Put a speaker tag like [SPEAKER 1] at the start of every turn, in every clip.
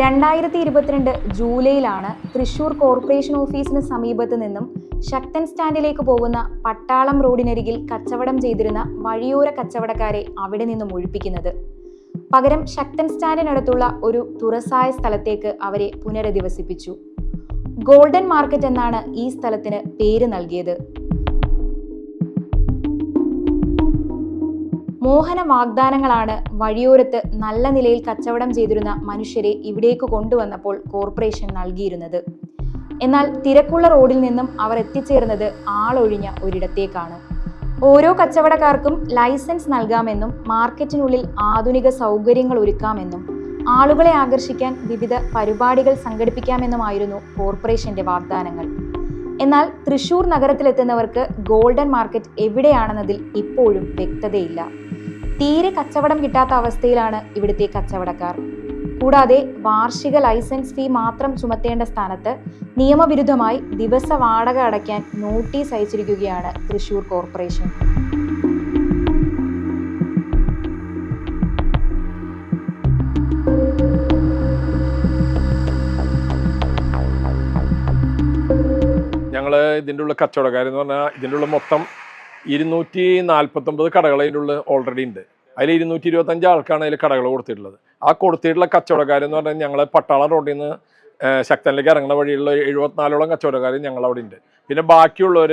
[SPEAKER 1] രണ്ടായിരത്തി ഇരുപത്തിരണ്ട് ജൂലൈയിലാണ് തൃശൂർ കോർപ്പറേഷൻ ഓഫീസിന് സമീപത്ത് നിന്നും ശക്തൻ സ്റ്റാൻഡിലേക്ക് പോകുന്ന പട്ടാളം റോഡിനരികിൽ കച്ചവടം ചെയ്തിരുന്ന വഴിയോര കച്ചവടക്കാരെ അവിടെ നിന്നും ഒഴിപ്പിക്കുന്നത്. പകരം ശക്തൻ സ്റ്റാൻഡിനടുത്തുള്ള ഒരു തുറസായ സ്ഥലത്തേക്ക് അവരെ പുനരധിവസിപ്പിച്ചു. ഗോൾഡൻ മാർക്കറ്റ് എന്നാണ് ഈ സ്ഥലത്തിന് പേര് നൽകിയത്. മോഹന വാഗ്ദാനങ്ങളാണ് വഴിയോരത്ത് നല്ല നിലയിൽ കച്ചവടം ചെയ്തിരുന്ന മനുഷ്യരെ ഇവിടേക്ക് കൊണ്ടുവന്നപ്പോൾ കോർപ്പറേഷൻ നൽകിയിരുന്നത്. എന്നാൽ തിരക്കുള്ള റോഡിൽ നിന്നും അവർ എത്തിച്ചേർന്നത് ആളൊഴിഞ്ഞ ഒരിടത്തേക്കാണ്. ഓരോ കച്ചവടക്കാർക്കും ലൈസൻസ് നൽകാമെന്നും മാർക്കറ്റിനുള്ളിൽ ആധുനിക സൗകര്യങ്ങൾ ഒരുക്കാമെന്നും ആളുകളെ ആകർഷിക്കാൻ വിവിധ പരിപാടികൾ സംഘടിപ്പിക്കാമെന്നുമായിരുന്നു കോർപ്പറേഷന്റെ വാഗ്ദാനങ്ങൾ. എന്നാൽ തൃശൂർ നഗരത്തിലെത്തുന്നവർക്ക് ഗോൾഡൻ മാർക്കറ്റ് എവിടെയാണെന്നതിൽ ഇപ്പോഴും വ്യക്തതയില്ല. തീരെ കച്ചവടം കിട്ടാത്ത അവസ്ഥയിലാണ് ഇവിടുത്തെ കച്ചവടക്കാർ. കൂടാതെ വാർഷിക ലൈസൻസ് ഫീ മാത്രം ചുമത്തേണ്ട സ്ഥാനത്ത് നിയമവിരുദ്ധമായി ദിവസ വാടക അടയ്ക്കാൻ നോട്ടീസ് അയച്ചിരിക്കുകയാണ് തൃശൂർ കോർപ്പറേഷൻ.
[SPEAKER 2] ഞങ്ങൾ ഇതിന്റെ ഉള്ള കച്ചവടക്കാരെന്ന് പറഞ്ഞാൽ ഇതിന്റെ ഉള്ള മൊത്തം ഇരുന്നൂറ്റി നാൽപ്പത്തൊമ്പത് കടകൾ അതിന്റെ ഉള്ളിൽ ഓൾറെഡി ഉണ്ട്. അതിൽ ഇരുന്നൂറ്റി ഇരുപത്തഞ്ച് ആൾക്കാണ് അതിൽ കടകൾ കൊടുത്തിട്ടുള്ളത്. ആ കൊടുത്തിട്ടുള്ള കച്ചവടക്കാരെന്ന് പറഞ്ഞാൽ ഞങ്ങൾ പട്ടാളം റോഡിൽ നിന്ന് ശക്തനിലേക്ക് ഇറങ്ങുന്ന വഴിയുള്ള എഴുപത്തിനാലോളം കച്ചവടക്കാർ ഞങ്ങൾ അവിടെ ഉണ്ട്. പിന്നെ ബാക്കിയുള്ളവർ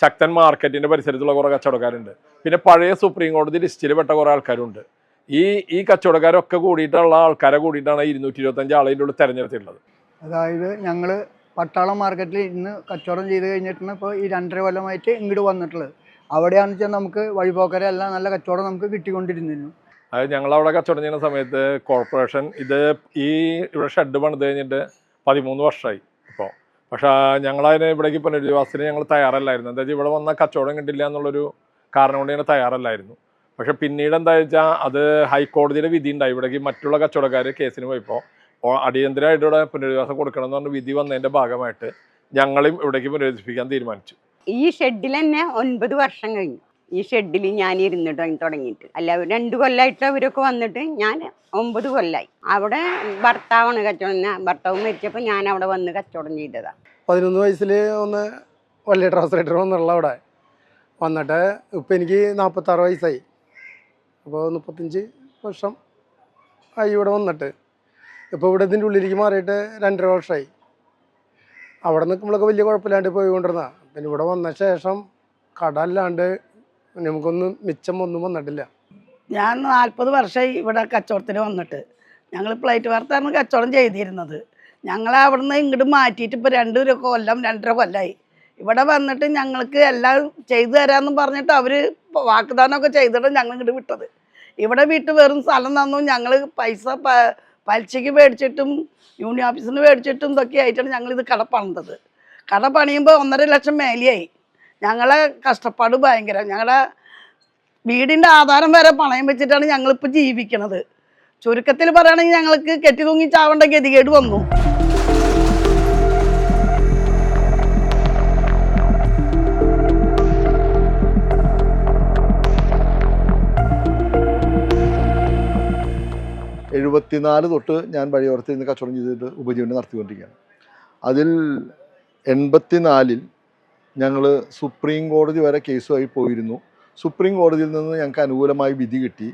[SPEAKER 2] ശക്തൻ മാർക്കറ്റിന്റെ പരിസരത്തുള്ള കുറേ കച്ചവടക്കാരുണ്ട്. പിന്നെ പഴയ സുപ്രീം കോടതി ലിസ്റ്റിൽ പെട്ട കുറേ ആൾക്കാരുണ്ട്. ഈ ഈ കച്ചവടക്കാരൊക്കെ കൂടിയിട്ടുള്ള ആൾക്കാരെ കൂടിയിട്ടാണ് ഇരുന്നൂറ്റി ഇരുപത്തഞ്ച് ആളതിന്റെ ഉള്ളിൽ തിരഞ്ഞെടുത്തിട്ടുള്ളത്.
[SPEAKER 3] അതായത് ഞങ്ങൾ പട്ടാളം മാർക്കറ്റിൽ ഇന്ന് കച്ചവടം ചെയ്ത് കഴിഞ്ഞിട്ടാണ് ഇപ്പോൾ ഈ രണ്ടര കൊല്ലമായിട്ട് ഇങ്ങോട്ട് വന്നിട്ടുള്ളത്. അവിടെയാണെന്ന് വെച്ചാൽ നമുക്ക് വഴിപോക്കരെ എല്ലാം നല്ല കച്ചവടം നമുക്ക് കിട്ടിക്കൊണ്ടിരുന്നിരുന്നു.
[SPEAKER 2] അത് ഞങ്ങളവിടെ കച്ചവടം ചെയ്യുന്ന സമയത്ത് കോർപ്പറേഷൻ ഇത് ഈ ഇവിടെ ഷെഡ് പണിത് കഴിഞ്ഞിട്ട് പതിമൂന്ന് വർഷമായി ഇപ്പോൾ പക്ഷേ ഞങ്ങളതിന് ഇവിടേക്ക് പുനരധിവാസത്തിന് ഞങ്ങൾ തയ്യാറല്ലായിരുന്നു. എന്താ ഇവിടെ വന്ന കച്ചവടം കിട്ടില്ല എന്നുള്ളൊരു കാരണം കൊണ്ട് ഞങ്ങൾ തയ്യാറല്ലായിരുന്നു. പക്ഷെ പിന്നീട് എന്താ വെച്ചാൽ അത് ഹൈക്കോടതിയുടെ വിധി ഉണ്ടായി. ഇവിടേക്ക് മറ്റുള്ള കച്ചവടക്കാർ കേസിന് പോയപ്പോൾ അടിയന്തരമായിട്ട് ഇവിടെ പുനരധിവാസം കൊടുക്കണം എന്ന് പറഞ്ഞ വിധി വന്നതിന്റെ ഭാഗമായിട്ട് ഞങ്ങളും ഇവിടേക്ക് പുനരധിപ്പിക്കാൻ തീരുമാനിച്ചു.
[SPEAKER 4] ഈ ഷെഡിൽ തന്നെ ഒൻപത് വർഷം കഴിഞ്ഞു. ഈ ഷെഡിൽ ഞാൻ ഇരുന്നിട്ട് തുടങ്ങിയിട്ട്. അല്ല രണ്ട് കൊല്ലമായിട്ട് അവരൊക്കെ വന്നിട്ട് ഞാൻ ഒമ്പത് കൊല്ലമായി അവിടെ ഭർത്താവാണ് കച്ചവടം ഭർത്താവ് മരിച്ചപ്പോൾ ഞാൻ അവിടെ വന്ന് കച്ചവടം ചെയ്തതാണ്
[SPEAKER 5] പതിനൊന്ന് വയസ്സിൽ ഒന്ന് വലിയ ട്രാൻസ്ലേറ്റർ വന്നുള്ള അവിടെ. വന്നിട്ട് ഇപ്പം എനിക്ക് നാൽപ്പത്താറ് വയസ്സായി. അപ്പോൾ മുപ്പത്തഞ്ച് വർഷം ആയി ഇവിടെ വന്നിട്ട്. ഇപ്പോൾ ഇവിടെ ഇതിന്റെ ഉള്ളിലേക്ക് മാറിയിട്ട് രണ്ടര വർഷമായി അവിടെ നിൽക്കുമ്പോഴൊക്കെ വലിയ കുഴപ്പമില്ലാണ്ട് പോയിക്കൊണ്ടിരുന്ന പിന്നെ ഇവിടെ വന്ന ശേഷം കട നമുക്കൊന്നും മിച്ചം ഒന്നും വന്നിട്ടില്ല.
[SPEAKER 6] ഞാൻ നാൽപ്പത് വർഷമായി ഇവിടെ കച്ചവടത്തിന് വന്നിട്ട്. ഞങ്ങൾ പ്ലേറ്റ് വാർത്താണ് കച്ചവടം ചെയ്തിരുന്നത്. ഞങ്ങൾ അവിടുന്ന് ഇങ്ങോട്ട് മാറ്റിയിട്ട് ഇപ്പോൾ രണ്ട് ഒരു കൊല്ലം രണ്ടര കൊല്ലമായി ഇവിടെ വന്നിട്ട് ഞങ്ങൾക്ക് എല്ലാം ചെയ്തു തരാമെന്ന് പറഞ്ഞിട്ട് അവർ വാഗ്ദാനമൊക്കെ ചെയ്തിട്ട് ഞങ്ങൾ ഇങ്ങോട്ട് വിട്ടത്. ഇവിടെ വിട്ട് വെറും സ്ഥലം തന്നു. ഞങ്ങൾ പൈസ പലിശയ്ക്ക് മേടിച്ചിട്ടും യൂണിയൻ ഓഫീസിൽ നിന്ന് മേടിച്ചിട്ടും ഇതൊക്കെ ആയിട്ടാണ് ഞങ്ങളിത് കട കട പണിയുമ്പോൾ ഒന്നര ലക്ഷം മേലെയായി. ഞങ്ങളെ കഷ്ടപ്പാട് ഭയങ്കര. ഞങ്ങളുടെ വീടിന്റെ ആധാരം വരെ പണയം വെച്ചിട്ടാണ് ഞങ്ങളിപ്പോൾ ജീവിക്കണത്. ചുരുക്കത്തിൽ പറയുകയാണെങ്കിൽ ഞങ്ങൾക്ക് കെട്ടി തൂങ്ങി ചാവേണ്ട ഗതികേട് വന്നു.
[SPEAKER 7] എഴുപത്തിനാല് തൊട്ട് ഞാൻ വഴിയോരത്ത് നിന്ന് കച്ചവടം ചെയ്തിട്ട് ഉപജീവനം നടത്തിക്കൊണ്ടിരിക്കുകയാണ്. അതിൽ എൺപത്തിനാലിൽ ഞങ്ങൾ സുപ്രീം കോടതി വരെ കേസുമായി പോയിരുന്നു. സുപ്രീം കോടതിയിൽ നിന്ന് ഞങ്ങൾക്ക് അനുകൂലമായി വിധി കിട്ടി.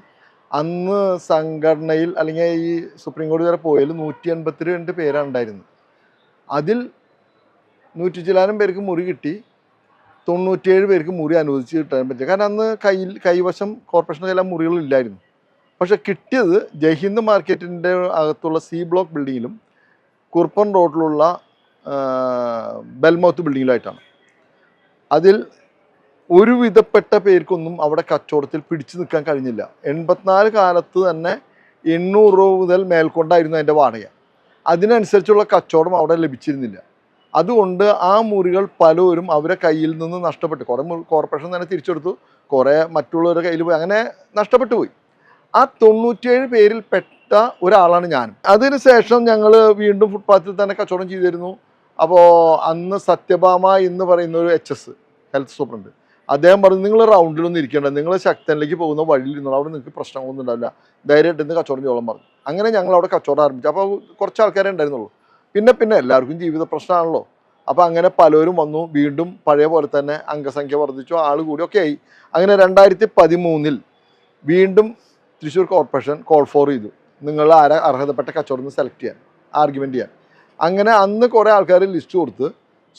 [SPEAKER 7] അന്ന് സംഘടനയിൽ അല്ലെങ്കിൽ ഈ സുപ്രീം കോടതി വരെ പോയാൽ നൂറ്റി എൺപത്തി രണ്ട് പേരാണ് ഉണ്ടായിരുന്നത്. അതിൽ നൂറ്റി ചിലാനും പേർക്ക് മുറി കിട്ടി. തൊണ്ണൂറ്റിയേഴ് പേർക്ക് മുറി അനുവദിച്ച് കിട്ടാൻ പറ്റില്ല. കാരണം അന്ന് കയ്യിൽ കൈവശം കോർപ്പറേഷന്റെ എല്ലാ മുറികളും മുറികളില്ലായിരുന്നു പക്ഷെ കിട്ടിയത് ജയ്ഹിന്ദ് മാർക്കറ്റിന്റെ അകത്തുള്ള സി ബ്ലോക്ക് ബിൽഡിങ്ങിലും കുർപ്പൻ റോഡിലുള്ള ബെൽമൗത്ത് ബിൽഡിങ്ങിലായിട്ടാണ്. അതിൽ ഒരുവിധപ്പെട്ട പേർക്കൊന്നും അവിടെ കച്ചവടത്തിൽ പിടിച്ചു നിൽക്കാൻ കഴിഞ്ഞില്ല. എൺപത്തിനാല് കാലത്ത് തന്നെ എണ്ണൂറ് രൂപ മുതൽ മേൽക്കൊണ്ടായിരുന്നു അതിന്റെ വാടക. അതിനനുസരിച്ചുള്ള കച്ചവടം അവിടെ ലഭിച്ചിരുന്നില്ല. അതുകൊണ്ട് ആ മുറികൾ പലരും അവരെ കയ്യിൽ നിന്ന് നഷ്ടപ്പെട്ടു. കുറേ കോർപ്പറേഷൻ തന്നെ തിരിച്ചെടുത്തു. കുറേ മറ്റുള്ളവരുടെ കയ്യിൽ പോയി. അങ്ങനെ നഷ്ടപ്പെട്ടു പോയി. ആ തൊണ്ണൂറ്റിയേഴ് പേരിൽ പെട്ട ഒരാളാണ് ഞാനും. അതിനുശേഷം ഞങ്ങൾ വീണ്ടും ഫുട്പാത്തിൽ തന്നെ കച്ചവടം ചെയ്തിരുന്നു. അപ്പോൾ അന്ന് സത്യഭാമ എന്ന് പറയുന്ന ഒരു എച്ച് എസ് ഹെൽത്ത് സൂപ്രണ്ട് അദ്ദേഹം പറഞ്ഞു നിങ്ങൾ റൗണ്ടിലൊന്നും ഇരിക്കേണ്ട. നിങ്ങൾ ശക്തനിലേക്ക് പോകുന്ന വഴിയിൽ നിന്നുള്ള അവിടെ നിങ്ങൾക്ക് പ്രശ്നങ്ങളൊന്നും ഉണ്ടാവില്ല. ധൈര്യമായിട്ട് ഇന്ന് കച്ചവടം ചോളം പറഞ്ഞു. അങ്ങനെ ഞങ്ങൾ അവിടെ കച്ചവടം ആരംഭിച്ചു. അപ്പോൾ കുറച്ച് ആൾക്കാരെ ഉണ്ടായിരുന്നുള്ളൂ. പിന്നെ പിന്നെ എല്ലാവർക്കും ജീവിത പ്രശ്നമാണല്ലോ. അപ്പോൾ അങ്ങനെ പലരും വന്നു. വീണ്ടും പഴയ പോലെ തന്നെ അംഗസംഖ്യ വർദ്ധിച്ചു. ആൾ കൂടി ഒക്കെ ആയി. അങ്ങനെ രണ്ടായിരത്തി പതിമൂന്നിൽ വീണ്ടും തൃശ്ശൂർ കോർപ്പറേഷൻ കോൾ ഫോർ ചെയ്തു. നിങ്ങൾ ആരെ അർഹതപ്പെട്ട കച്ചവടം സെലക്ട് ചെയ്യാൻ ആർഗ്യുമെന്റ് ചെയ്യാൻ. അങ്ങനെ അന്ന് കുറേ ആൾക്കാർ ലിസ്റ്റ് കൊടുത്ത്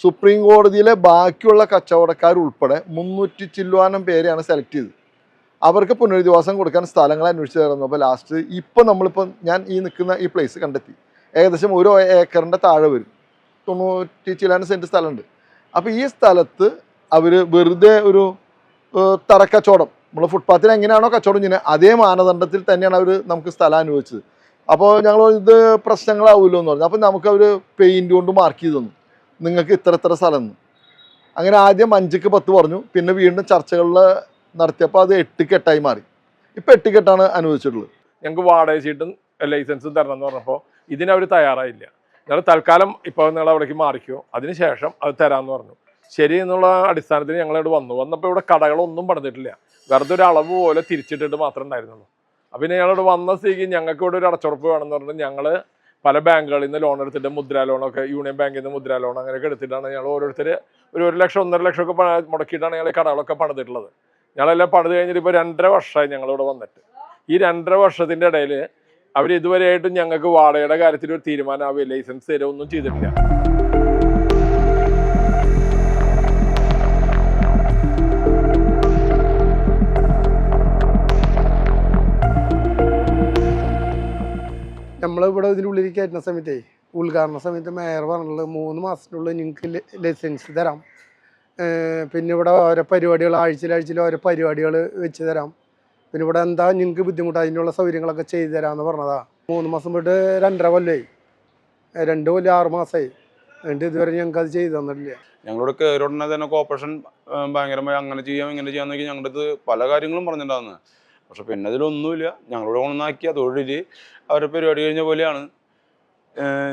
[SPEAKER 7] സുപ്രീം കോടതിയിലെ ബാക്കിയുള്ള കച്ചവടക്കാർ ഉൾപ്പെടെ മുന്നൂറ്റി ചില്ലുവാനം പേരെയാണ് സെലക്ട് ചെയ്തത് അവർക്ക് പുനരധിവാസം കൊടുക്കാൻ സ്ഥലങ്ങൾ അന്വേഷിച്ച് തരുന്നു. അപ്പോൾ ലാസ്റ്റ് ഇപ്പം നമ്മളിപ്പോൾ ഞാൻ ഈ നിൽക്കുന്ന ഈ പ്ലേസ് കണ്ടെത്തി. ഏകദേശം ഒരു ഏക്കറിന്റെ താഴെ വരും. തൊണ്ണൂറ്റി ചില്ലാനം സെന്റ് സ്ഥലമുണ്ട്. അപ്പോൾ ഈ സ്ഥലത്ത് അവർ വെറുതെ ഒരു തറക്കച്ചവടം. നമ്മൾ ഫുട്പാത്തിൽ എങ്ങനെയാണോ കച്ചവടം ചെയ്യുന്നത് അതേ മാനദണ്ഡത്തിൽ തന്നെയാണ് അവർ നമുക്ക് സ്ഥലം അനുവദിച്ചത്. അപ്പോൾ ഞങ്ങൾ ഇത് പ്രശ്നങ്ങളാവില്ലോ എന്ന് പറഞ്ഞു. അപ്പോൾ നമുക്ക് അവർ പെയിന്റ് കൊണ്ട് മാർക്ക് ചെയ്ത് തന്നു. നിങ്ങൾക്ക് ഇത്ര ഇത്ര സ്ഥലം അങ്ങനെ ആദ്യം അഞ്ചിക്ക് പത്ത് പറഞ്ഞു. പിന്നെ വീണ്ടും ചർച്ചകളിൽ നടത്തിയപ്പോൾ അത് എട്ടിക്ക് എട്ടായി മാറി. ഇപ്പം എട്ടിക്കെട്ടാണ് അനുവദിച്ചിട്ടുള്ളത്.
[SPEAKER 2] ഞങ്ങൾക്ക് വാടക ചീട്ടും ലൈസൻസും തരണം എന്ന് പറഞ്ഞപ്പോൾ ഇതിനവർ തയ്യാറായില്ല. ഞങ്ങൾ തൽക്കാലം ഇപ്പോൾ നിങ്ങൾ അവിടേക്ക് മാറിക്കോ. അതിനുശേഷം അത് തരാമെന്ന് പറഞ്ഞു. ശരി എന്നുള്ള അടിസ്ഥാനത്തിൽ ഞങ്ങളിവിടെ വന്നു. വന്നപ്പോൾ ഇവിടെ കടകളൊന്നും പണിതിട്ടില്ല. വെറുതെ ഒരു അളവ് പോലെ തിരിച്ചിട്ടിട്ട് മാത്രമേ ഉണ്ടായിരുന്നുള്ളൂ. പിന്നെ ഞങ്ങളോട് വന്ന സ്ഥിതിക്ക് ഞങ്ങൾക്ക് ഇവിടെ ഒരു അടച്ചുറപ്പ് വേണമെന്ന് പറഞ്ഞിട്ട് ഞങ്ങൾ പല ബാങ്കുകളിൽ നിന്ന് ലോൺ എടുത്തിട്ട് മുദ്രാ ലോണൊക്കെ യൂണിയൻ ബാങ്കിൽ നിന്ന് മുദ്രാ ലോൺ അങ്ങനെയൊക്കെ എടുത്തിട്ടാണ് ഞങ്ങൾ ഓരോരുത്തർ ഒരു ഒരു ലക്ഷം ഒന്നര ലക്ഷം ഒക്കെ മുടക്കിയിട്ടാണ് ഞങ്ങൾ കടകളൊക്കെ പണിതിട്ടുള്ളത്. ഞങ്ങളെല്ലാം പണിത് കഴിഞ്ഞിട്ട് ഇപ്പോൾ രണ്ടര വർഷമായി ഞങ്ങളിവിടെ വന്നിട്ട്. ഈ രണ്ടര വർഷത്തിന്റെ ഇടയിൽ അവർ ഇതുവരെയായിട്ടും ഞങ്ങൾക്ക് വാടകയുടെ കാര്യത്തിൽ ഒരു തീരുമാനമാവുകയും ലൈസൻസ് തരുമോ ഒന്നും ചെയ്തിട്ടില്ല.
[SPEAKER 5] നമ്മളിവിടെ ഉള്ളിലേക്ക് കയറ്റുന്ന സമയത്തേ ഉദ്ഘാടന സമയത്ത് മേയർ പറഞ്ഞിട്ടുള്ളത് മൂന്ന് മാസത്തിനുള്ളിൽ നിങ്ങൾക്ക് ലൈസൻസ് തരാം. പിന്നെ ഇവിടെ ഓരോ പരിപാടികൾ ആഴ്ചയിൽ ഓരോ പരിപാടികൾ വെച്ച് തരാം. പിന്നെ ഇവിടെ എന്താ നിങ്ങൾക്ക് ബുദ്ധിമുട്ട് അതിനുള്ള സൗകര്യങ്ങളൊക്കെ ചെയ്തു തരാമെന്ന് പറഞ്ഞതാ. മൂന്ന് മാസം പോയിട്ട് രണ്ടര കൊല്ലമായി രണ്ട് കൊല്ലം ആറ് മാസമായി. എന്നിട്ട് ഇതുവരെ ഞങ്ങൾക്ക് അത് ചെയ്തു തന്നിട്ടില്ല.
[SPEAKER 8] ഞങ്ങളോട് കയറി ഉടനെ തന്നെ കോപ്പറേഷൻ ഭയങ്കരമായി അങ്ങനെ ചെയ്യാം ഇങ്ങനെ ചെയ്യാമെന്നൊക്കെ ഞങ്ങളുടെ അടുത്ത് പല കാര്യങ്ങളും പറഞ്ഞിട്ടുണ്ടാകുന്നത് പക്ഷെ പിന്നെ അതിലൊന്നുമില്ല. ഞങ്ങളോട് ഒന്നാക്കിയ തൊഴിൽ അവരുടെ പരിപാടി കഴിഞ്ഞ പോലെയാണ്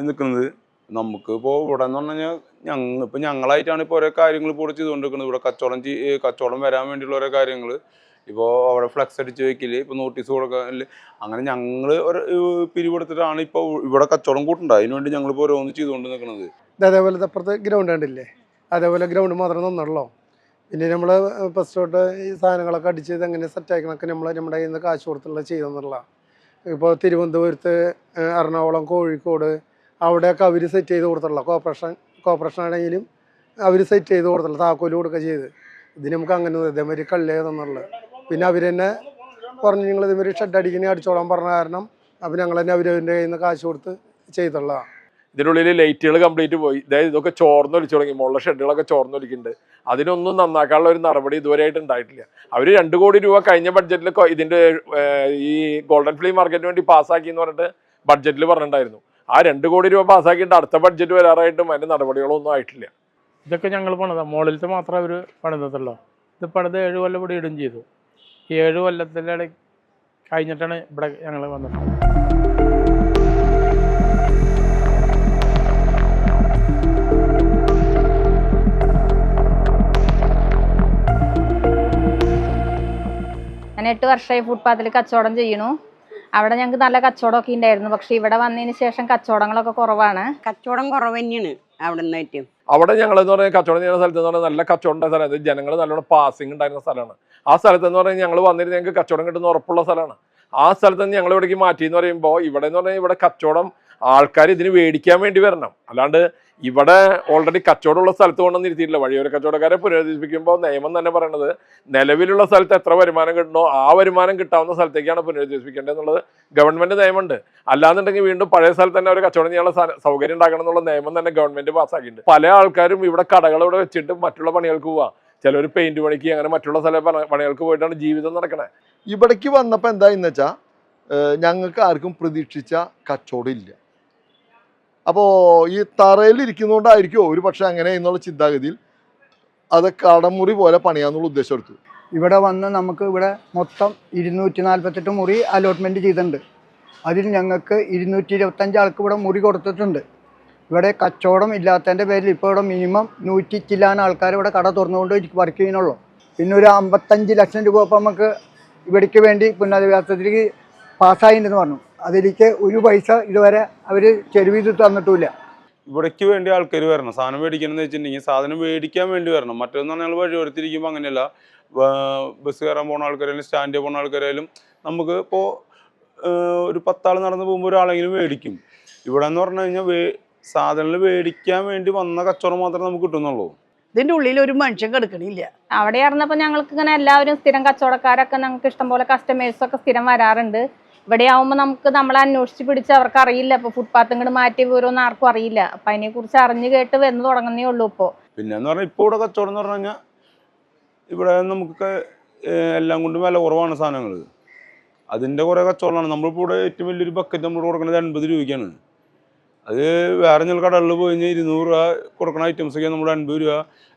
[SPEAKER 8] നിൽക്കുന്നത് നമുക്ക് ഇപ്പോൾ ഇവിടെ എന്ന് പറഞ്ഞു കഴിഞ്ഞാൽ ഞങ്ങൾ ഇപ്പോൾ ഞങ്ങളായിട്ടാണ് ഇപ്പോൾ ഓരോ കാര്യങ്ങൾ ഇപ്പോൾ ഇവിടെ ചെയ്തുകൊണ്ടിരിക്കുന്നത്. ഇവിടെ കച്ചവടം കച്ചവടം വരാൻ വേണ്ടിയുള്ള ഓരോ കാര്യങ്ങൾ ഇപ്പോൾ അവിടെ ഫ്ലെക്സ് അടിച്ച് വെക്കില്ല ഇപ്പോൾ നോട്ടീസ് കൊടുക്കില്ല അങ്ങനെ ഞങ്ങൾ ഒരു പിരിവെടുത്തിട്ടാണ് ഇപ്പോൾ ഇവിടെ കച്ചവടം വേണ്ടി അതിനുവേണ്ടി ഞങ്ങളിപ്പോൾ ഓരോന്ന് ചെയ്തുകൊണ്ട് നിൽക്കുന്നത്
[SPEAKER 5] അതേപോലെ അപ്പുറത്ത് ഗ്രൗണ്ട് കണ്ടില്ലേ? അതേപോലെ ഗ്രൗണ്ട് മാത്രം തന്നുള്ളൂ പിന്നെ നമ്മൾ ഫസ്റ്റ് തൊട്ട് ഈ സാധനങ്ങളൊക്കെ അടിച്ച് ഇത് എങ്ങനെ സെറ്റ് ആക്കണമൊക്കെ നമ്മൾ നമ്മുടെ കയ്യിൽ നിന്ന് കാശ് കൊടുത്തുള്ള ചെയ്തെന്നുള്ള ഇപ്പോൾ തിരുവനന്തപുരത്ത് എറണാകുളം കോഴിക്കോട് അവിടെയൊക്കെ അവർ സെറ്റ് ചെയ്ത് കൊടുത്തുള്ള കോപ്പറേഷൻ കോപ്പറേഷൻ ആണെങ്കിലും അവർ സെറ്റ് ചെയ്ത് കൊടുത്തുള്ള താക്കോൽ കൊടുക്കുക ചെയ്ത്. ഇത് നമുക്ക് അങ്ങനെ ഇതേമാതിരി കള്ളേ തന്നുള്ളത് പിന്നെ അവർ തന്നെ പറഞ്ഞു നിങ്ങൾ ഇതേമാതിരി ഷെഡ് അടിക്കണേ അടിച്ചോളാൻ പറഞ്ഞ കാരണം അപ്പം ഞങ്ങൾ തന്നെ അവരവന്റെ കയ്യിൽ നിന്ന് കാശ് കൊടുത്ത് ചെയ്തുള്ളതാണ്
[SPEAKER 2] ഇതിനുള്ളിൽ ലൈറ്റുകൾ കംപ്ലീറ്റ് പോയി. അതായത് ഇതൊക്കെ ചോർന്നൊലിച്ചു തുടങ്ങി. മുള്ള ഷെഡുകളൊക്കെ ചോർന്നൊലിക്കുന്നുണ്ട്. അതിനൊന്നും നന്നാക്കാനുള്ള ഒരു നടപടി ഇതുവരെയായിട്ട് ഉണ്ടായിട്ടില്ല. അവർ രണ്ട് കോടി രൂപ കഴിഞ്ഞ ബഡ്ജറ്റിൽ ഇതിന്റെ ഈ ഗോൾഡൻ ഫ്ലീ മാർക്കറ്റിന് വേണ്ടി പാസ്സാക്കി എന്ന് പറഞ്ഞിട്ട് ബഡ്ജറ്റിൽ പറഞ്ഞിട്ടുണ്ടായിരുന്നു. ആ രണ്ട് കോടി രൂപ പാസ്സാക്കിയിട്ട് അടുത്ത ബഡ്ജറ്റ് വരാറായിട്ടും അതിന്റെ നടപടികളൊന്നും ആയിട്ടില്ല.
[SPEAKER 9] ഇതൊക്കെ ഞങ്ങൾ പണിതാ. മുകളിലത്തെ മാത്രമേ അവർ പണിതത്തുള്ളൂ. ഇത് പണിത് ഏഴ് കൊല്ലം ഇവിടെ ഇടും ചെയ്തു. ഈ ഏഴ് കൊല്ലത്തിന്റെ ഇടയ്ക്ക് കഴിഞ്ഞിട്ടാണ് ഇവിടെ ഞങ്ങൾ വന്നത്
[SPEAKER 1] ഞാൻ എട്ട് വർഷമായി ഫുട്പാത്തിൽ കച്ചവടം ചെയ്യണു അവിടെ ഞങ്ങൾക്ക് നല്ല കച്ചവടമൊക്കെ ഉണ്ടായിരുന്നു പക്ഷെ ഇവിടെ വന്നതിന് ശേഷം കച്ചവടങ്ങളൊക്കെ കുറവാണ്.
[SPEAKER 4] കച്ചവടം കുറവ് തന്നെയാണ് അവിടെ നിന്നായിട്ട്
[SPEAKER 2] അവിടെ ഞങ്ങൾ എന്ന് പറഞ്ഞാൽ കച്ചവടം ചെയ്യുന്ന സ്ഥലത്ത് എന്ന് പറഞ്ഞാൽ നല്ല കച്ചവടം ഉണ്ടായ സ്ഥലം. ജനങ്ങൾ നല്ലോണം പാസിംഗ് ഉണ്ടായിരുന്ന സ്ഥലമാണ്. ആ സ്ഥലത്ത് എന്ന് പറഞ്ഞാൽ ഞങ്ങൾ വന്നിരുന്ന ഞങ്ങൾക്ക് കച്ചവടം കിട്ടുന്ന ഉറപ്പുള്ള സ്ഥലമാണ്. ആ സ്ഥലത്ത് നിന്ന് ഞങ്ങൾ ഇവിടേക്ക് മാറ്റി എന്ന് പറയുമ്പോൾ ഇവിടെ എന്ന് പറഞ്ഞാൽ ഇവിടെ കച്ചവടം ആൾക്കാർ ഇതിന് മേടിക്കാൻ വേണ്ടി വരണം. അല്ലാണ്ട് ഇവിടെ ഓൾറെഡി കച്ചവടമുള്ള സ്ഥലത്ത് കൊണ്ടൊന്നും ഇരുത്തിയിട്ടില്ല. വഴിയോര കച്ചവടക്കാരെ പുനരുദ്ധരിപ്പിക്കുമ്പോൾ നിയമം തന്നെ പറയണത് നിലവിലുള്ള സ്ഥലത്ത് എത്ര വരുമാനം കിട്ടണോ ആ വരുമാനം കിട്ടാവുന്ന സ്ഥലത്തേക്കാണ് പുനരുദ്ധരിപ്പിക്കേണ്ടത് എന്നുള്ളത് ഗവൺമെന്റ് നിയമമുണ്ട്. അല്ലാന്നുണ്ടെങ്കിൽ വീണ്ടും പഴയ സ്ഥലത്ത് തന്നെ ഒരു കച്ചവടം ചെയ്യാനുള്ള സൗകര്യം ഉണ്ടാക്കണം എന്നുള്ള നിയമം തന്നെ ഗവൺമെന്റ് പാസ്സാക്കിയിട്ടുണ്ട്. പല ആൾക്കാരും ഇവിടെ കടകൾ ഇവിടെ വെച്ചിട്ട് മറ്റുള്ള പണികൾക്ക് പോവാ. ചിലർ പെയിന്റ് പണിക്ക് അങ്ങനെ മറ്റുള്ള സ്ഥല പണികൾക്ക് പോയിട്ടാണ് ജീവിതം നടക്കണേ.
[SPEAKER 7] ഇവിടേക്ക് വന്നപ്പോൾ എന്തായെന്ന് വെച്ചാൽ ഞങ്ങൾക്ക് ആർക്കും പ്രതീക്ഷിച്ച കച്ചവടം ഇല്ല. അപ്പോൾ ഈ തറയിൽ ഇരിക്കുന്നതുകൊണ്ടായിരിക്കുമോ ഒരു പക്ഷേ അങ്ങനെ എന്നുള്ള ചിന്താഗതിയിൽ അത് കടമുറി പോലെ പണിയാന്നുള്ള ഉദ്ദേശം എടുത്തു.
[SPEAKER 3] ഇവിടെ വന്ന് നമുക്ക് ഇവിടെ മൊത്തം ഇരുന്നൂറ്റി നാൽപ്പത്തെട്ട് മുറി അലോട്ട്മെന്റ് ചെയ്തിട്ടുണ്ട്. അതിൽ ഞങ്ങൾക്ക് ഇരുന്നൂറ്റി ഇരുപത്തഞ്ച് ആൾക്ക് ഇവിടെ മുറി കൊടുത്തിട്ടുണ്ട്. ഇവിടെ കച്ചവടം ഇല്ലാത്തതിന്റെ പേരിൽ ഇപ്പോൾ ഇവിടെ മിനിമം നൂറ്റി ചില്ലാൻ ആൾക്കാർ ഇവിടെ കട തുറന്നുകൊണ്ട് വർക്ക് ചെയ്യുന്നുള്ളൂ. പിന്നെ ഒരു അമ്പത്തഞ്ച് ലക്ഷം രൂപ ഇപ്പം നമുക്ക് ഇവിടേക്ക് വേണ്ടി പുനരധിവാസത്തിലേക്ക് പാസ്സായിട്ടുണ്ടെന്ന് പറഞ്ഞു. അതിലേക്ക് ഒരു പൈസ ഇതുവരെ അവർ ചെരുവിത് തന്നിട്ടില്ല
[SPEAKER 8] ഇവിടേക്ക് വേണ്ടി ആൾക്കാർ വരണം. സാധനം മേടിക്കണം എന്ന് വെച്ചിട്ടുണ്ടെങ്കിൽ സാധനം മേടിക്കാൻ വേണ്ടി വരണം. മറ്റൊന്ന് പറഞ്ഞാൽ വഴി ഓർത്തിരിക്കുമ്പോൾ അങ്ങനെയല്ല. ബസ് കയറാൻ പോകുന്ന ആൾക്കാരായാലും സ്റ്റാൻഡിൽ പോകുന്ന ആൾക്കാരായാലും നമുക്ക് ഇപ്പോൾ ഒരു പത്താൾ നടന്ന് പോകുമ്പോൾ ഒരാളെങ്കിലും മേടിക്കും. ഇവിടെ എന്ന് പറഞ്ഞു കഴിഞ്ഞാൽ വേ സാധനങ്ങൾ മേടിക്കാൻ വേണ്ടി വന്ന കച്ചവടം മാത്രമേ നമുക്ക് കിട്ടുന്നുള്ളൂ.
[SPEAKER 6] ഇതിന്റെ ഉള്ളിൽ ഒരു മനുഷ്യൻ കിടക്കണില്ല.
[SPEAKER 10] അവിടെ ഇറന്നപ്പോൾ ഞങ്ങൾക്ക് ഇങ്ങനെ എല്ലാവരും സ്ഥിരം കച്ചവടക്കാരൊക്കെ ഞങ്ങൾക്ക് ഇഷ്ടംപോലെ കസ്റ്റമേഴ്സൊക്കെ സ്ഥിരം വരാറുണ്ട്. ഇവിടെ ആവുമ്പോൾ നമുക്ക് നമ്മളെ അന്വേഷിച്ച് പിടിച്ച് അവർക്ക് അറിയില്ല. ഇപ്പോൾ ഫുട്പാത്ത് ഇങ്ങോട്ട് മാറ്റി വരുമെന്ന് ആർക്കും അറിയില്ല. അപ്പം അതിനെക്കുറിച്ച് അറിഞ്ഞു കേട്ട് വന്ന് തുടങ്ങുന്നേ ഉള്ളൂ ഇപ്പോ.
[SPEAKER 8] പിന്നെ ഇപ്പോൾ ഇവിടെ കച്ചവടം എന്ന് പറഞ്ഞു കഴിഞ്ഞാൽ ഇവിടെ നമുക്ക് എല്ലാം കൊണ്ടും വില കുറവാണ് സാധനങ്ങൾ അതിന്റെ കുറേ കച്ചവടമാണ്. നമ്മളിപ്പോൾ ഇവിടെ ഏറ്റവും വലിയൊരു ബക്കറ്റ് നമ്മൾ കൊടുക്കുന്നത് എൺപത് രൂപയ്ക്കാണ്. അത് വേറെ ചില കടകളിൽ പോയി കഴിഞ്ഞാൽ ഇരുന്നൂറ് രൂപ കൊടുക്കുന്ന ഐറ്റംസൊക്കെ നമ്മൾ അൻപത് രൂപ.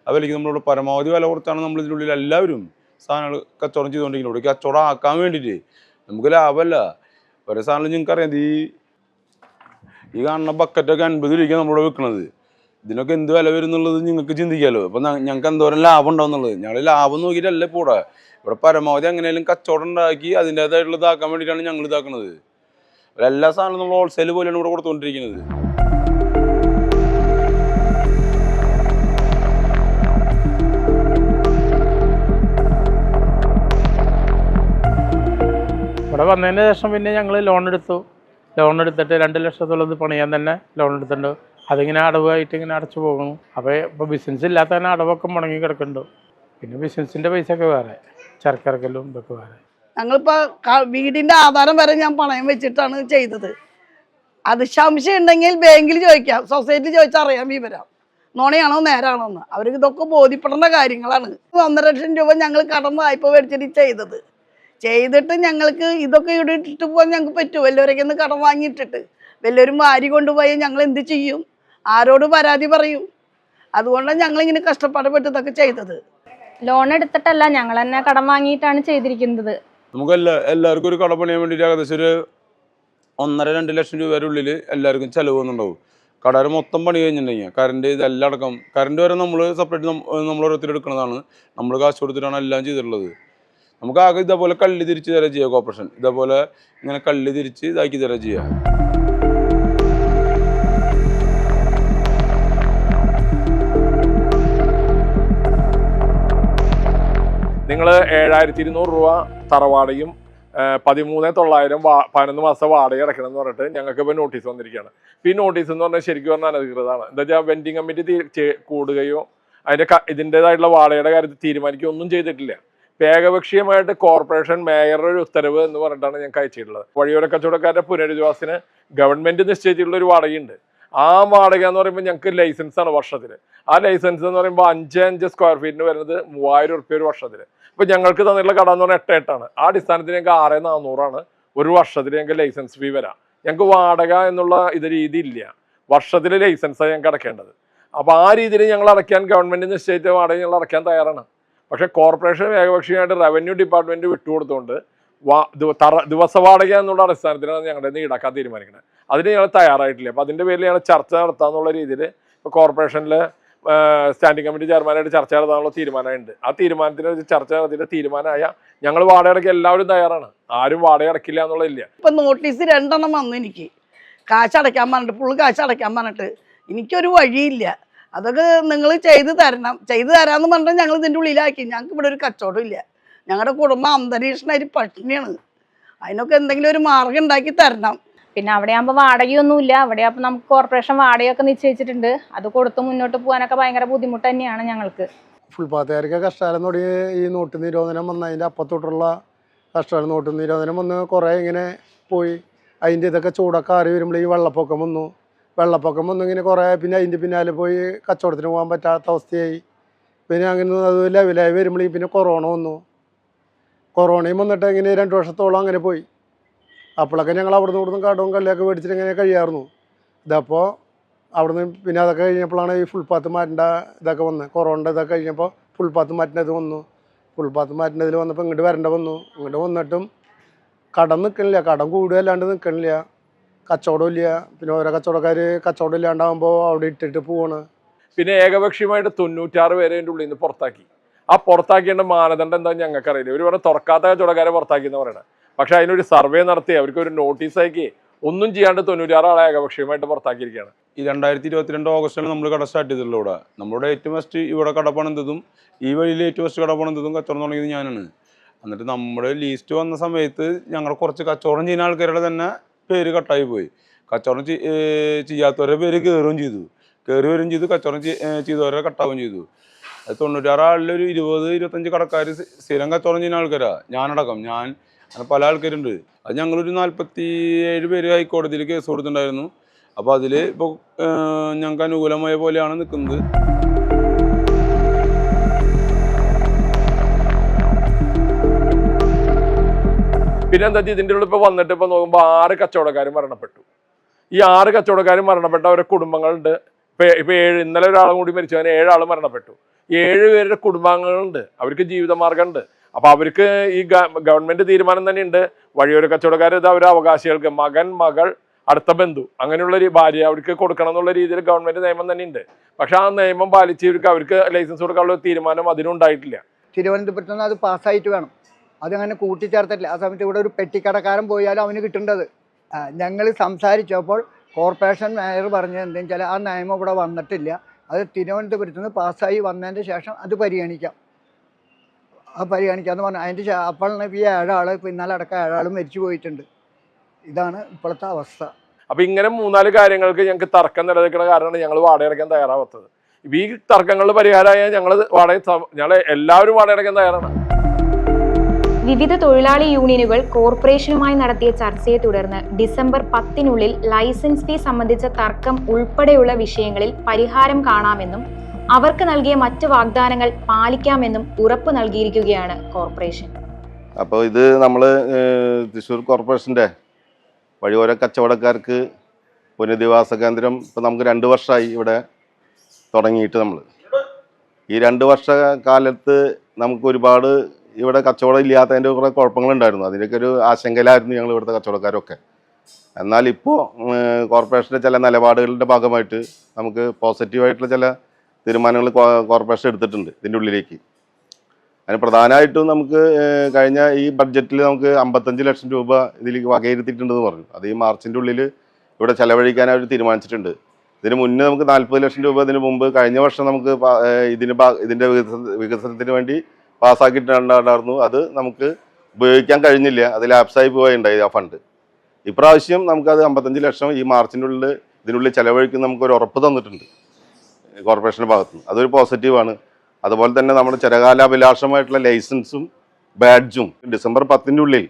[SPEAKER 8] ആ വിലയ്ക്ക് നമ്മളിവിടെ പരമാവധി വില കൊടുത്താണ് നമ്മൾ ഇതിനുള്ളിൽ എല്ലാവരും സാധനങ്ങൾ കച്ചവടം ചെയ്തുകൊണ്ടിരിക്കുന്നത്. കച്ചവടം ആക്കാൻ വേണ്ടിയിട്ട് നമുക്ക് ലാഭമല്ല. ഒരേ സാധനം നിങ്ങൾക്ക് അറിയാം ഈ ഈ കാണുന്ന ബക്കറ്റൊക്കെ അൻപത് രൂപയ്ക്കാണ് നമ്മളിവിടെ വിൽക്കുന്നത് ഇതിനൊക്കെ എന്ത് വില വരും എന്നുള്ളത് നിങ്ങൾക്ക് ചിന്തിക്കാമല്ലോ അപ്പം ഞങ്ങൾക്ക് എന്തോരം ലാഭം ഉണ്ടാവുന്നുള്ളത്? ഞങ്ങൾ ലാഭം നോക്കിയിട്ടല്ലേ പോടാ ഇവിടെ പരമാവധി എങ്ങനെയാലും കച്ചവടം ഉണ്ടാക്കി അതിന്റേതായിട്ടുള്ള ഇതാക്കാൻ വേണ്ടിയിട്ടാണ് ഞങ്ങൾ ഇതാക്കുന്നത് എല്ലാ സാധനവും നമ്മൾ ഹോൾസെയിൽ പോലെയാണ് ഇവിടെ കൊടുത്തുകൊണ്ടിരിക്കുന്നത്.
[SPEAKER 9] ഇവിടെ വന്നതിന് ശേഷം പിന്നെ ഞങ്ങൾ ലോൺ എടുത്തു. ലോൺ എടുത്തിട്ട് രണ്ട് ലക്ഷത്തോളം പണിയാൻ തന്നെ ലോൺ എടുത്തിട്ടുണ്ട്. അതിങ്ങനെ അടവായിട്ട് ഇങ്ങനെ അടച്ചു പോകുന്നു. അപ്പോൾ ഇപ്പോൾ ബിസിനസ് ഇല്ലാത്ത തന്നെ അടവൊക്കെ മുടങ്ങി കിടക്കുന്നുണ്ട്. പിന്നെ ബിസിനസിന്റെ പൈസ ഒക്കെ വേറെ. ചരക്കിറക്കലും ഇതൊക്കെ വേറെ.
[SPEAKER 6] ഞങ്ങളിപ്പോൾ വീടിന്റെ ആധാരം വരെ ഞാൻ പണയം വെച്ചിട്ടാണ് ചെയ്തത്. അത് സംശയം ഉണ്ടെങ്കിൽ ബാങ്കിൽ ചോദിക്കാം. സൊസൈറ്റി ചോദിച്ചാൽ അറിയാം വിവരം. നോണയാണോ നേരാണോ എന്ന് അവർക്ക് ഇതൊക്കെ ബോധ്യപ്പെടേണ്ട കാര്യങ്ങളാണ്. ഒന്നര ലക്ഷം രൂപ ഞങ്ങൾ കടം വായ്പ മേടിച്ചിട്ട് ചെയ്തത്. ചെയ്തിട്ട് ഞങ്ങൾക്ക് ഇതൊക്കെ ഇവിടെ ഇട്ടിട്ട് പോകാൻ ഞങ്ങൾക്ക് പറ്റുമോ വല്ലവരൊക്കെ ഒന്ന് കടം വാങ്ങിയിട്ടിട്ട്. വല്ലവരും വാരി കൊണ്ടുപോയാൽ ഞങ്ങൾ എന്ത് ചെയ്യും? ആരോട് പരാതി പറയും? അതുകൊണ്ടാണ് ഞങ്ങളിങ്ങനെ കഷ്ടപ്പാടപ്പെട്ട് ഇതൊക്കെ ചെയ്തത്.
[SPEAKER 10] ലോൺ എടുത്തിട്ടല്ല ഞങ്ങൾ തന്നെ കടം വാങ്ങിയിട്ടാണ് ചെയ്തിരിക്കുന്നത്.
[SPEAKER 8] നമുക്ക് എല്ലാ എല്ലാവർക്കും ഒരു കട പണിയാൻ വേണ്ടിയിട്ട് ഏകദേശം ഒരു ഒന്നര രണ്ട് ലക്ഷം രൂപ ഉള്ളിൽ എല്ലാവർക്കും ചിലവ് വന്നിട്ടുണ്ടാവും. മൊത്തം പണി കഴിഞ്ഞിട്ടുണ്ടെങ്കിൽ കറണ്ട് ഇതെല്ലാം അടക്കം കറണ്ട് വരെ നമ്മൾ സെപ്പറേറ്റ് നമ്മൾ ഓരോരുത്തർ എടുക്കുന്നതാണ്. നമ്മൾ കാശ് കൊടുത്തിട്ടാണ് എല്ലാം ചെയ്തിട്ടുള്ളത്. നമുക്ക് ആകെ ഇതേപോലെ കള്ളി തിരിച്ച് തരാം ചെയ്യുക കോപ്പറേഷൻ ഇതേപോലെ ഇങ്ങനെ കള്ളി തിരിച്ച് ഇതാക്കി തരാം ചെയ്യുക
[SPEAKER 2] നിങ്ങൾ ഏഴായിരത്തി ഇരുന്നൂറ് രൂപ തറവാടയും പതിമൂന്ന് തൊള്ളായിരം വാ പതിനൊന്ന് മാസം വാടക അടയ്ക്കണം എന്ന് പറഞ്ഞിട്ട് ഞങ്ങൾക്ക് ഇപ്പോൾ നോട്ടീസ് വന്നിരിക്കുകയാണ്. ഈ നോട്ടീസ് എന്ന് പറഞ്ഞാൽ ശരിക്കും പറഞ്ഞാൽ അനധികൃതമാണ്. എന്താ വെച്ചാൽ വെൻഡിങ് കമ്മിറ്റി കൂടുകയോ അതിന്റെ ഇതിന്റെതായിട്ടുള്ള വാടകയുടെ കാര്യത്തിൽ തീരുമാനിക്കുകയോ ഒന്നും ചെയ്തിട്ടില്ല. ഏകപക്ഷീയമായിട്ട് കോർപ്പറേഷൻ മേയറുടെ ഒരു ഉത്തരവ് എന്ന് പറഞ്ഞിട്ടാണ് ഞങ്ങൾക്ക് അയച്ചിട്ടുള്ളത് വഴിയോര കച്ചവടക്കാരുടെ പുനരധിവാസത്തിന് ഗവൺമെന്റ് നിശ്ചയിച്ചിട്ടുള്ള ഒരു വാടകയുണ്ട്. ആ വാടക എന്ന് പറയുമ്പോൾ ഞങ്ങൾക്ക് ലൈസൻസ് ആണ് വർഷത്തിൽ ആ ലൈസൻസ് എന്ന് പറയുമ്പോൾ അഞ്ച് അഞ്ച് സ്ക്വയർ ഫീറ്റിന് വരുന്നത് മൂവായിരം ഉറുപ്പ്യ ഒരു വർഷത്തിൽ ഇപ്പം ഞങ്ങൾക്ക് തന്നിട്ടുള്ള കട എന്ന് പറഞ്ഞാൽ എട്ട് എട്ടാണ്. ആ അടിസ്ഥാനത്തിൽ ഞങ്ങൾക്ക് ആറ് നാനൂറാണ് ഒരു വർഷത്തിൽ ഞങ്ങൾക്ക് ലൈസൻസ് ഫീ വരാം. ഞങ്ങൾക്ക് വാടക എന്നുള്ള ഇത് രീതി ഇല്ല. വർഷത്തിൽ ലൈസൻസാണ് ഞങ്ങൾക്ക് അടക്കേണ്ടത് അപ്പോൾ ആ രീതിയിൽ ഞങ്ങൾ അടയ്ക്കാൻ ഗവൺമെന്റ് നിശ്ചയിച്ച വാടക ഞങ്ങൾ അടയ്ക്കാൻ തയ്യാറാണ്. പക്ഷെ കോർപ്പറേഷൻ ഏകപക്ഷീയമായിട്ട് റവന്യൂ ഡിപ്പാർട്ട്മെന്റ് വിട്ടുകൊടുത്തുകൊണ്ട് വാ ദിവസ വാടക എന്നുള്ള അടിസ്ഥാനത്തിലാണ് ഞങ്ങളുടെ നിന്ന് ഈടാക്കാൻ തീരുമാനിക്കുന്നത് അതിന് ഞങ്ങൾ തയ്യാറായിട്ടില്ല. അപ്പോൾ അതിന്റെ പേരിൽ ഞങ്ങൾ ചർച്ച നടത്താമെന്നുള്ള രീതിയിൽ ഇപ്പോൾ കോർപ്പറേഷനിൽ സ്റ്റാൻഡിംഗ് കമ്മിറ്റി ചെയർമാനായിട്ട് ചർച്ച നടത്താനുള്ള തീരുമാനമുണ്ട്. ആ തീരുമാനത്തിന് ചർച്ച നടത്തിയിട്ട് തീരുമാനമായ ഞങ്ങൾ വാടക അടയ്ക്കാൻ എല്ലാവരും തയ്യാറാണ്. ആരും വാടക അടയ്ക്കില്ല എന്നുള്ളതില്ല.
[SPEAKER 6] ഇപ്പൊ നോട്ടീസ് രണ്ടെണ്ണം വന്നു എനിക്ക്. കാശ് അടയ്ക്കാൻ പറഞ്ഞിട്ട് ഫുള്ള് കാശ് അടയ്ക്കാൻ പറഞ്ഞിട്ട് എനിക്കൊരു വഴിയില്ല. അതൊക്കെ നിങ്ങൾ ചെയ്തു തരണം. ചെയ്തു തരാമെന്ന് പറഞ്ഞിട്ട് ഞങ്ങൾ ഇതിന്റെ ഉള്ളിലാക്കി. ഞങ്ങൾക്ക് ഇവിടെ ഒരു കച്ചവടം ഇല്ല. ഞങ്ങളുടെ കുടുംബം അന്തരീക്ഷണമായിട്ട് പട്ടിണിയാണ്. അതിനൊക്കെ എന്തെങ്കിലും ഒരു മാർഗം ഉണ്ടാക്കി തരണം.
[SPEAKER 10] പിന്നെ അവിടെ ആകുമ്പോൾ വാടകയൊന്നുമില്ല അവിടെ ആകുമ്പോൾ നമുക്ക് കോർപ്പറേഷൻ വാടകയൊക്കെ നിശ്ചയിച്ചിട്ടുണ്ട്. അത് കൊടുത്ത് മുന്നോട്ട് പോകാനൊക്കെ ഭയങ്കര ബുദ്ധിമുട്ട് തന്നെയാണ് ഞങ്ങൾക്ക്.
[SPEAKER 5] ഫുൾപാത്തുകാർക്ക് കഷ്ടകാലം തുടങ്ങി ഈ നോട്ട് നിരോധനം വന്ന അതിന്റെ അപ്പത്തൊട്ടുള്ള കഷ്ടകാലം നോട്ട് നിരോധനം വന്ന് കുറേ ഇങ്ങനെ പോയി. അതിന്റെ ഇതൊക്കെ ചൂടൊക്കെ ആറി വരുമ്പോൾ ഈ വെള്ളപ്പൊക്കം വന്നു. വെള്ളപ്പൊക്കം വന്നു ഇങ്ങനെ കുറേ പിന്നെ അതിന്റെ പിന്നാലെ പോയി കച്ചവടത്തിന് പോകാൻ പറ്റാത്ത അവസ്ഥയായി. പിന്നെ അങ്ങനെ അത് ലെവലായി വരുമ്പോഴേ പിന്നെ കൊറോണ വന്നു. കൊറോണയും വന്നിട്ട് ഇങ്ങനെ രണ്ട് വർഷത്തോളം അങ്ങനെ പോയി. അപ്പോഴൊക്കെ ഞങ്ങൾ അവിടുന്ന് ഇവിടുന്ന് കടവും കള്ളിയൊക്കെ മേടിച്ചിട്ട് ഇങ്ങനെ കഴിയായിരുന്നു ഇതപ്പോൾ അവിടുന്ന് പിന്നെ അതൊക്കെ കഴിഞ്ഞപ്പോഴാണ് ഈ ഫുൾപാത്ത് മാറ്റേണ്ട ഇതൊക്കെ വന്നത്. കൊറോണ ഇതൊക്കെ കഴിഞ്ഞപ്പോൾ ഫുൾപാത്ത് മാറ്റേണ്ടത് വന്നു. ഫുൾപാത്ത് മാറ്റേണ്ടതിൽ വന്നപ്പോൾ ഇങ്ങോട്ട് വരേണ്ട വന്നു. ഇങ്ങോട്ട് വന്നിട്ടും കടം നിൽക്കണില്ല. കടം കൂടുക അല്ലാണ്ട് നിൽക്കണില്ല. കച്ചവടം ഇല്ല. പിന്നെ ഓരോ കച്ചവടക്കാർ കച്ചവടം ഇല്ലാണ്ടാകുമ്പോൾ അവിടെ ഇട്ടിട്ട് പോവാണ്.
[SPEAKER 2] പിന്നെ ഏകപക്ഷീയമായിട്ട് തൊണ്ണൂറ്റാറ് പേരെ അതിന്റെ ഉള്ളിൽ നിന്ന് പുറത്താക്കി. ആ പുറത്താക്കേണ്ട മാനദണ്ഡം എന്താ ഞങ്ങൾക്കറിയില്ല. ഇവർ പറഞ്ഞ തുറക്കാത്ത കച്ചവടക്കാരെ പുറത്താക്കി എന്ന് പറയണത് പക്ഷെ അതിനൊരു സർവേ നടത്തി അവർക്ക് ഒരു നോട്ടീസ് അയക്കി ഒന്നും ചെയ്യാണ്ട് തൊണ്ണൂറ്റാറ് ആളെ ഏകപക്ഷീയമായിട്ട് പുറത്താക്കിയിരിക്കുകയാണ്.
[SPEAKER 8] ഈ രണ്ടായിരത്തി ഇരുപത്തിരണ്ട് ഓഗസ്റ്റിലാണ് നമ്മൾ കട സ്റ്റാർട്ട് ചെയ്തിട്ടുള്ള ഇവിടെ. നമ്മുടെ ഏറ്റവും ഫസ്റ്റ് ഇവിടെ കട പണിതതും ഈ വഴിയിൽ ഏറ്റവും ഫസ്റ്റ് കട പണിതതും കച്ചവടം തുടങ്ങിയത് ഞാനാണ്. എന്നിട്ട് നമ്മുടെ ലീസ്റ്റ് വന്ന സമയത്ത് ഞങ്ങൾ കുറച്ച് കച്ചവടം ചെയ്യുന്ന ആൾക്കാരുടെ തന്നെ പേര് കട്ടായി പോയി. കച്ചവടം ചെയ്യാത്തവരെ പേര് കയറുകയും ചെയ്തു. കയറി വരികയും ചെയ്തു കച്ചവടം ചെയ്തവരെ കട്ടാവുകയും ചെയ്തു. തൊണ്ണൂറ്റാറ് ആളിലൊരു ഇരുപത് ഇരുപത്തഞ്ച് കടക്കാർ സ്ഥിരം കച്ചവടം ചെയ്യുന്ന ആൾക്കാരാണ് ഞാനടക്കം. ഞാൻ അങ്ങനെ പല ആൾക്കാരുണ്ട്. അത് ഞങ്ങളൊരു നാൽപ്പത്തി ഏഴ് പേര് ഹൈക്കോടതിയിൽ കേസ് കൊടുത്തിട്ടുണ്ടായിരുന്നു. അപ്പോൾ അതിൽ ഇപ്പോൾ ഞങ്ങൾക്ക് അനുകൂലമായ പോലെയാണ് നിൽക്കുന്നത്
[SPEAKER 2] പിന്നെ എന്താ ഇതിന്റെ ഉള്ളിൽ ഇപ്പോൾ വന്നിട്ട് ഇപ്പോൾ നോക്കുമ്പോൾ ആറ് കച്ചവടക്കാർ മരണപ്പെട്ടു. ഈ ആറ് കച്ചവടക്കാർ മരണപ്പെട്ട അവരുടെ കുടുംബങ്ങളുണ്ട്. ഇപ്പം ഇപ്പോൾ ഏഴ് ഇന്നലെ ഒരാളും കൂടി മരിച്ചു. അങ്ങനെ ഏഴാൾ മരണപ്പെട്ടു. ഏഴ് പേരുടെ കുടുംബാംഗങ്ങളുണ്ട്. അവർക്ക് ജീവിതമാർഗമുണ്ട് അപ്പോൾ അവർക്ക് ഈ ഗവൺമെന്റ് തീരുമാനം തന്നെയുണ്ട്. വഴിയോര കച്ചവടക്കാർ ഇത് അവരുടെ അവകാശികൾക്ക് മകൻ മകൾ അടുത്ത ബന്ധു അങ്ങനെയുള്ള ഒരു ഭാര്യ അവർക്ക് കൊടുക്കണം എന്നുള്ള രീതിയിൽ ഗവൺമെന്റ് നിയമം തന്നെയുണ്ട്. പക്ഷെ ആ നിയമം പാലിച്ച് ഇവർക്ക് അവർക്ക് ലൈസൻസ് കൊടുക്കാനുള്ള തീരുമാനം അതിനുണ്ടായിട്ടില്ല.
[SPEAKER 3] തിരുവനന്തപുരത്ത് നിന്ന് അത് പാസ്സായിട്ട് വേണം. അതങ്ങനെ കൂട്ടിച്ചേർത്തിട്ടില്ല. ആ സമയത്ത് ഇവിടെ ഒരു പെട്ടിക്കടക്കാരൻ പോയാലും അവന് കിട്ടേണ്ടത്. ഞങ്ങൾ സംസാരിച്ചപ്പോൾ കോർപ്പറേഷൻ മേയർ പറഞ്ഞത് എന്താണെന്ന് വെച്ചാൽ ആ നിയമം ഇവിടെ വന്നിട്ടില്ല. അത് തിരുവനന്തപുരത്ത് നിന്ന് പാസ്സായി വന്നതിന്റെ ശേഷം അത് പരിഗണിക്കാം. അത് പരിഗണിക്കാമെന്ന് പറഞ്ഞു അതിന്റെ ഇപ്പോൾ ഈ ഏഴാൾ ഇപ്പോൾ ഇന്നലെ അടക്കം ഏഴാൾ മരിച്ചു പോയിട്ടുണ്ട്. ഇതാണ് ഇപ്പോഴത്തെ അവസ്ഥ.
[SPEAKER 2] അപ്പോൾ ഇങ്ങനെ മൂന്നാൽ കാര്യങ്ങൾക്ക് ഞങ്ങൾക്ക് തർക്കം നിലനിൽക്കുന്ന കാരണമാണ് ഞങ്ങൾ വാടക അടയ്ക്കാൻ തയ്യാറാവാത്തത് ഈ തർക്കങ്ങളുടെ പരിഹാരമായ ഞങ്ങൾ വാടക ഞങ്ങൾ എല്ലാവരും വാടക അടയ്ക്കാൻ തയ്യാറാണ്.
[SPEAKER 1] വിവിധ തൊഴിലാളി യൂണിയനുകൾ കോർപ്പറേഷനുമായി നടത്തിയ ചർച്ചയെ തുടർന്ന് ഡിസംബർ പത്തിനുള്ളിൽ ലൈസൻസ് ഫീ സംബന്ധിച്ച തർക്കം ഉൾപ്പെടെയുള്ള വിഷയങ്ങളിൽ പരിഹാരം കാണാമെന്നും അവർക്ക് നൽകിയ മറ്റ് വാഗ്ദാനങ്ങൾ പാലിക്കാമെന്നും ഉറപ്പ് നൽകിയിരിക്കുകയാണ് കോർപ്പറേഷൻ.
[SPEAKER 11] അപ്പോൾ ഇത് നമ്മൾ തൃശ്ശൂർ കോർപ്പറേഷന്റെ വഴിയോര കച്ചവടക്കാർക്ക് പുനരധിവാസ കേന്ദ്രം ഇപ്പോൾ നമുക്ക് രണ്ട് വർഷമായി ഇവിടെ തുടങ്ങിയിട്ട് നമ്മൾ. ഈ രണ്ട് വർഷ കാലത്ത് നമുക്ക് ഒരുപാട് ഇവിടെ കച്ചവടം ഇല്ലാത്തതിന്റെ കുറേ കുഴപ്പങ്ങളുണ്ടായിരുന്നു. അതിന്റെയൊക്കെ ഒരു ആശങ്കയിലായിരുന്നു ഞങ്ങൾ ഇവിടുത്തെ കച്ചവടക്കാരൊക്കെ. എന്നാൽ ഇപ്പോൾ കോർപ്പറേഷന്റെ ചില നിലപാടുകളുടെ ഭാഗമായിട്ട് നമുക്ക് പോസിറ്റീവായിട്ടുള്ള ചില തീരുമാനങ്ങൾ കോർപ്പറേഷൻ എടുത്തിട്ടുണ്ട് ഇതിന്റെ ഉള്ളിലേക്ക്. അതിന് പ്രധാനമായിട്ടും നമുക്ക് കഴിഞ്ഞ ഈ ബഡ്ജറ്റിൽ നമുക്ക് അമ്പത്തഞ്ച് ലക്ഷം രൂപ ഇതിലേക്ക് വകയിരുത്തിയിട്ടുണ്ടെന്ന് പറഞ്ഞു. അത് ഈ മാർച്ചിന്റെ ഉള്ളിൽ ഇവിടെ ചെലവഴിക്കാൻ അവർ തീരുമാനിച്ചിട്ടുണ്ട്. ഇതിന് മുന്നേ നമുക്ക് നാൽപ്പത് ലക്ഷം രൂപ ഇതിന് മുമ്പ് കഴിഞ്ഞ വർഷം നമുക്ക് ഇതിന് ഇതിന്റെ വികസന വികസനത്തിന് വേണ്ടി പാസ്സാക്കിയിട്ടുണ്ടായിരുന്നു അത് നമുക്ക് ഉപയോഗിക്കാൻ കഴിഞ്ഞില്ല. അത് ലാപ്സായി പോയുണ്ടായി ആ ഫണ്ട് ഇപ്രാവശ്യം നമുക്കത് അമ്പത്തഞ്ച് ലക്ഷം ഈ മാർച്ചിന്റെ ഉള്ളിൽ ഇതിനുള്ളിൽ ചിലവഴിക്കും നമുക്കൊരു ഉറപ്പ് തന്നിട്ടുണ്ട്. കോർപ്പറേഷന്റെ ഭാഗത്ത് നിന്ന് അതൊരു പോസിറ്റീവാണ് അതുപോലെ തന്നെ നമ്മുടെ ചിരകാലാഭിലാഷമായിട്ടുള്ള ലൈസൻസും ബാഡ്ജും ഡിസംബർ പത്തിന്റെ ഉള്ളിൽ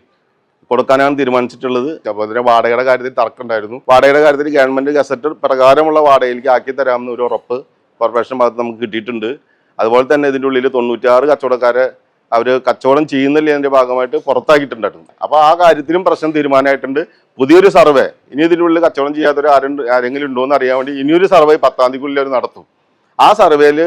[SPEAKER 11] കൊടുക്കാനാണ് തീരുമാനിച്ചിട്ടുള്ളത്. അതിന് വാടകയുടെ കാര്യത്തിൽ തർക്കമുണ്ടായിരുന്നു. വാടകയുടെ കാര്യത്തിൽ ഗവൺമെന്റ് ഗസറ്റ് പ്രകാരമുള്ള വാടകയിലേക്ക് ആക്കി തരാമെന്ന് ഒരു ഉറപ്പ് കോർപ്പറേഷൻ ഭാഗത്ത് നമുക്ക് കിട്ടിയിട്ടുണ്ട്. അതുപോലെ തന്നെ ഇതിന്റെ ഉള്ളിൽ തൊണ്ണൂറ്റാറ് കച്ചവടക്കാരെ അവർ കച്ചവടം ചെയ്യുന്നില്ല അതിന്റെ ഭാഗമായിട്ട് പുറത്താക്കിയിട്ടുണ്ടായിരുന്നു. അപ്പോൾ ആ കാര്യത്തിലും പ്രശ്നം തീരുമാനമായിട്ടുണ്ട്. പുതിയൊരു സർവേ. ഇനി ഇതിന്റെ ഉള്ളിൽ കച്ചവടം ചെയ്യാത്തവർ ആരുണ്ട് ആരെങ്കിലും ഉണ്ടോ എന്ന് അറിയാൻ വേണ്ടി ഇനിയൊരു സർവേ പത്താം തീയതിക്കുള്ളിൽ അവർ നടത്തും. ആ സർവേയിൽ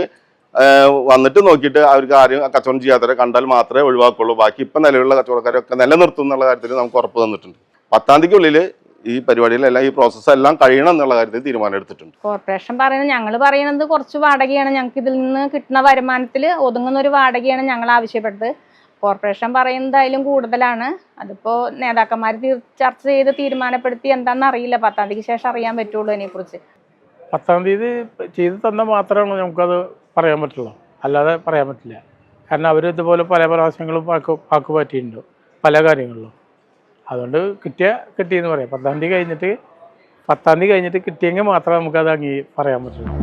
[SPEAKER 11] വന്നിട്ട് നോക്കിയിട്ട് അവർക്ക് ആരും കച്ചവടം ചെയ്യാത്തവരെ കണ്ടാൽ മാത്രമേ ഒഴിവാക്കുള്ളൂ. ബാക്കി ഇപ്പം നിലവിലുള്ള കച്ചവടക്കാരൊക്കെ നിലനിർത്തും എന്നുള്ള കാര്യത്തിൽ നമുക്ക് ഉറപ്പ് തന്നിട്ടുണ്ട്. പത്താം തീയതിക്കുള്ളിൽ ഈ പരിപാടിയിലെല്ലാം ഈ പ്രോസസ്സെല്ലാം കഴിയണം എന്നുള്ള കാര്യത്തിൽ തീരുമാനം എടുത്തിട്ടുണ്ട്
[SPEAKER 10] കോർപ്പറേഷൻ പറയുന്നത് ഞങ്ങൾ പറയുന്നത് കുറച്ച് വാടകയാണ് ഞങ്ങൾക്ക് ഇതിൽ നിന്ന് കിട്ടുന്ന വരുമാനത്തിൽ ഒതുങ്ങുന്ന ഒരു വാടകയാണ് ഞങ്ങൾ ആവശ്യപ്പെട്ടത്. കോർപ്പറേഷൻ പറയുന്നത് അതിലും കൂടുതലാണ്. അതിപ്പോ നേതാക്കന്മാർ ചർച്ച ചെയ്ത് തീരുമാനപ്പെടുത്തി എന്താണെന്ന് അറിയില്ല. പത്താം തീയതിക്ക് ശേഷം അറിയാൻ പറ്റുള്ളൂ അതിനെക്കുറിച്ച്.
[SPEAKER 9] പത്താം തീയതി ചെയ്ത് തന്നാൽ മാത്രമാണ് നമുക്കത് പറയാൻ പറ്റുള്ളൂ. അല്ലാതെ പറയാൻ പറ്റില്ല. കാരണം അവർ ഇതുപോലെ പല പ്രാവശ്യങ്ങളും പാക്ക് പാക്ക് പറ്റിയിട്ടുണ്ട്. പല കാര്യങ്ങളിലും. അതുകൊണ്ട് കിട്ടിയ കിട്ടിയെന്ന് പറയാം. പത്താം തീയതി കഴിഞ്ഞിട്ട് പത്താം തീയതി കഴിഞ്ഞിട്ട് കിട്ടിയെങ്കിൽ മാത്രമേ നമുക്കത് അങ്ങീ പറയാൻ പറ്റുള്ളൂ.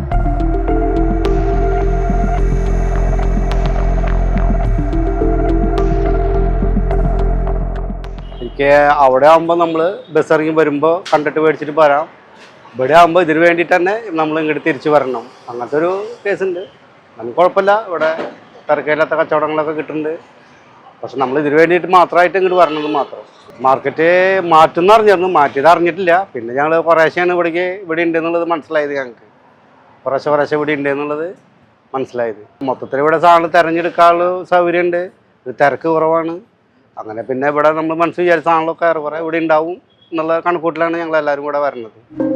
[SPEAKER 12] എനിക്ക് അവിടെ ആകുമ്പോൾ നമ്മൾ ബസ് ഇറങ്ങി വരുമ്പോൾ കണ്ടിട്ട് മേടിച്ചിട്ട് വരാം. ഇവിടെ ആകുമ്പോൾ ഇതിന് വേണ്ടിയിട്ട് തന്നെ നമ്മൾ ഇങ്ങോട്ട് തിരിച്ചു വരണം. അങ്ങനത്തെ ഒരു കേസുണ്ട് നമുക്ക് കുഴപ്പമില്ല. ഇവിടെ തിരക്കില്ലാത്ത കച്ചവടങ്ങളൊക്കെ കിട്ടുന്നുണ്ട്. പക്ഷെ നമ്മൾ ഇതിന് വേണ്ടിയിട്ട് മാത്രമായിട്ട് ഇങ്ങോട്ട് വരണത് മാത്രം. മാർക്കറ്റ് മാറ്റുന്ന അറിഞ്ഞിരുന്നു. മാറ്റിയത് അറിഞ്ഞിട്ടില്ല. പിന്നെ ഞങ്ങൾ കുറേശ്ശെയാണ് ഇവിടേക്ക് ഇവിടെ ഉണ്ട് എന്നുള്ളത് മനസ്സിലായത് ഞങ്ങൾക്ക്. കുറേശ്ശെ കുറേശ്ശെ ഇവിടെ ഉണ്ട് എന്നുള്ളത് മനസ്സിലായത്. മൊത്തത്തിൽ ഇവിടെ സാധനം തിരഞ്ഞെടുക്കാനുള്ള സൗകര്യമുണ്ട്. തിരക്ക് കുറവാണ്. അങ്ങനെ പിന്നെ ഇവിടെ നമ്മൾ മനസ്സ് വിചാരിച്ച സാധനങ്ങളൊക്കെ ഏറെ കുറേ ഇവിടെ ഉണ്ടാവും എന്നുള്ള കണക്കൂട്ടിലാണ് ഞങ്ങൾ എല്ലാവരും കൂടെ വരുന്നത്